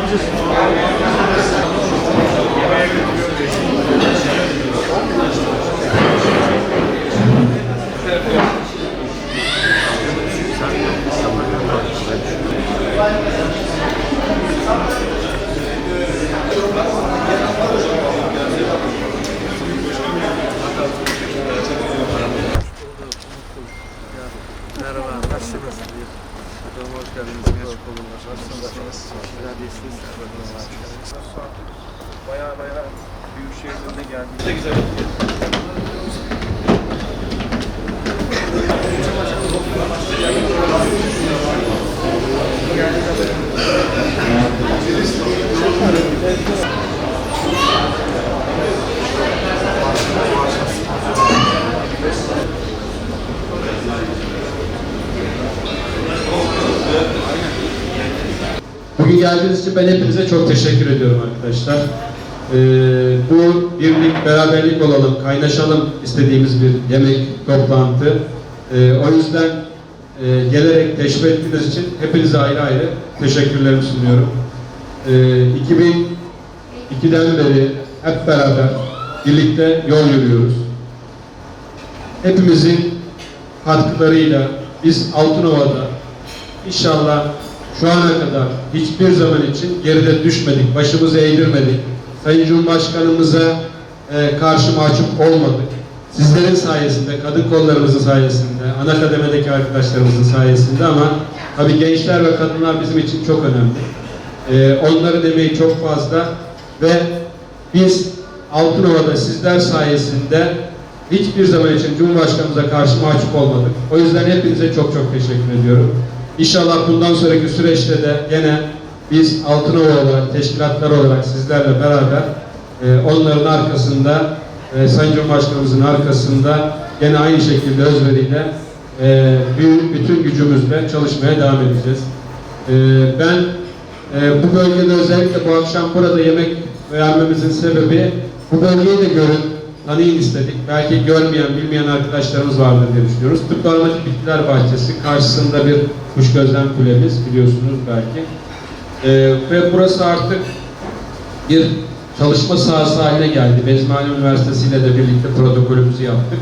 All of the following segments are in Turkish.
Aydoğan babası. Ha amcası. Güzel değilsiniz. Baya baya büyük şehirlerine geldik. Bugün geldiğiniz için ben hepinize çok teşekkür ediyorum arkadaşlar. Ee, bu birlik, beraberlik olalım, kaynaşalım istediğimiz bir yemek, toplantı. Ee, o yüzden e, gelerek teşvik ettiğiniz için hepinize ayrı ayrı teşekkürlerimi sunuyorum. Ee, 2002'den beri hep beraber birlikte yol yürüyoruz. Hepimizin katkılarıyla biz Altınova'da inşallah şu ana kadar hiçbir zaman için geride düşmedik, başımızı eğdirmedik. Sayın Cumhurbaşkanımıza e, karşı mahcup olmadık. Sizlerin sayesinde, kadın kollarımızın sayesinde, ana kademedeki arkadaşlarımızın sayesinde ama tabii gençler ve kadınlar bizim için çok önemli. E, onların emeği çok fazla ve biz Altınova'da sizler sayesinde hiçbir zaman için Cumhurbaşkanımıza karşı mahcup olmadık. O yüzden hepinize çok çok teşekkür ediyorum. İnşallah bundan sonraki süreçte de gene biz Altınova olarak, teşkilatlar olarak sizlerle beraber e, onların arkasında, e, Sayın Cumhurbaşkanımızın arkasında gene aynı şekilde özveriyle e, bütün gücümüzle çalışmaya devam edeceğiz. E, ben e, bu bölgede özellikle bu akşam burada yemek vermemizin sebebi bu bölgeyi de görün, tanıyın istedik. Belki görmeyen, bilmeyen arkadaşlarımız vardır diye düşünüyoruz. Tıpkı Bitkiler Bahçesi karşısında bir kuş gözlem kulemiz biliyorsunuz belki. Ee, ve burası artık bir çalışma sahası haline geldi. Bezmane Üniversitesi ile de birlikte protokolümüzü yaptık.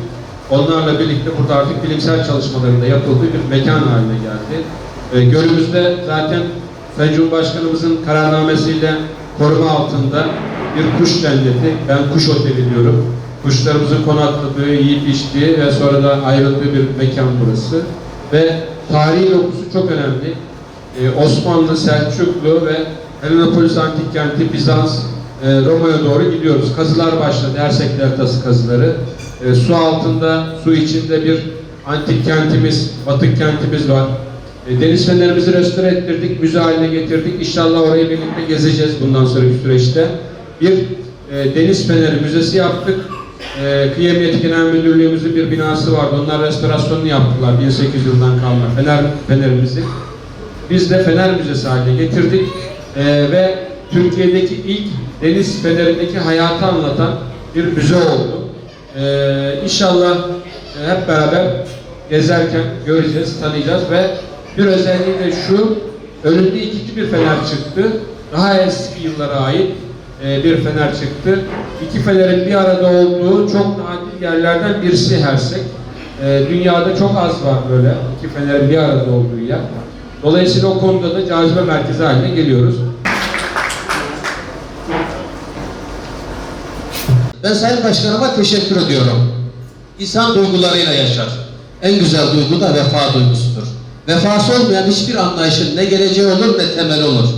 Onlarla birlikte burada artık bilimsel çalışmaların da yapıldığı bir mekan haline geldi. Ee, Gölümüzde zaten Sayın Cumhurbaşkanımızın kararnamesiyle koruma altında bir kuş cenneti, ben kuş oteli diyorum. Kuşlarımızın konakladığı, yiyip içtiği ve sonra da ayrıldığı bir mekan burası. Ve tarihi dokusu çok önemli. Ee, Osmanlı, Selçuklu ve Helenopolis Antik Kenti, Bizans, e, Roma'ya doğru gidiyoruz. Kazılar başladı, Ersek Deltası kazıları. E, su altında, su içinde bir antik kentimiz, batık kentimiz var. E, deniz fenerimizi restore ettirdik, müze haline getirdik. İnşallah orayı birlikte gezeceğiz bundan sonraki süreçte. Bir e, deniz feneri müzesi yaptık. E, Kıyı Emniyeti Müdürlüğümüzün bir binası vardı. Onlar restorasyonunu yaptılar 1800 yıldan kalma fener, fenerimizi. Biz de Fener Müzesi haline getirdik. E, ve Türkiye'deki ilk deniz fenerindeki hayatı anlatan bir müze oldu. E, inşallah hep beraber gezerken göreceğiz, tanıyacağız ve bir özelliği de şu, önünde ikinci bir fener çıktı. Daha eski yıllara ait e, bir fener çıktı. İki fenerin bir arada olduğu çok nadir yerlerden birisi Hersek. E, dünyada çok az var böyle iki fenerin bir arada olduğu yer. Dolayısıyla o konuda da cazibe merkezi haline geliyoruz. Ben Sayın Başkanıma teşekkür ediyorum. İnsan duygularıyla yaşar. En güzel duygu da vefa duygusudur. Vefası olmayan hiçbir anlayışın ne geleceği olur ne temeli olur.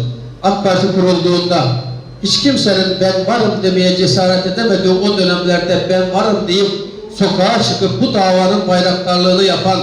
AK Parti kurulduğunda hiç kimsenin ben varım demeye cesaret edemediği o dönemlerde ben varım deyip sokağa çıkıp bu davanın bayraktarlığını yapan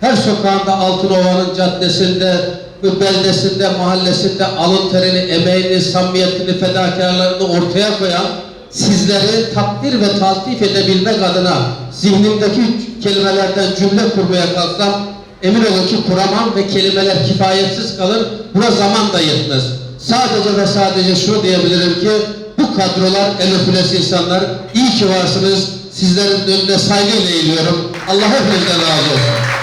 her sokağında Altınova'nın caddesinde, beldesinde, mahallesinde alın terini, emeğini, samimiyetini, fedakarlarını ortaya koyan sizleri takdir ve taltif edebilmek adına zihnimdeki kelimelerden cümle kurmaya kalksam emin olun ki kuramam ve kelimeler kifayetsiz kalır. Buna zaman da yetmez. Sadece ve sadece şunu diyebilirim ki bu kadrolar el öpülesi insanlar iyi ki varsınız. Sizlerin önünde saygıyla eğiliyorum. Allah hepinizden razı olsun.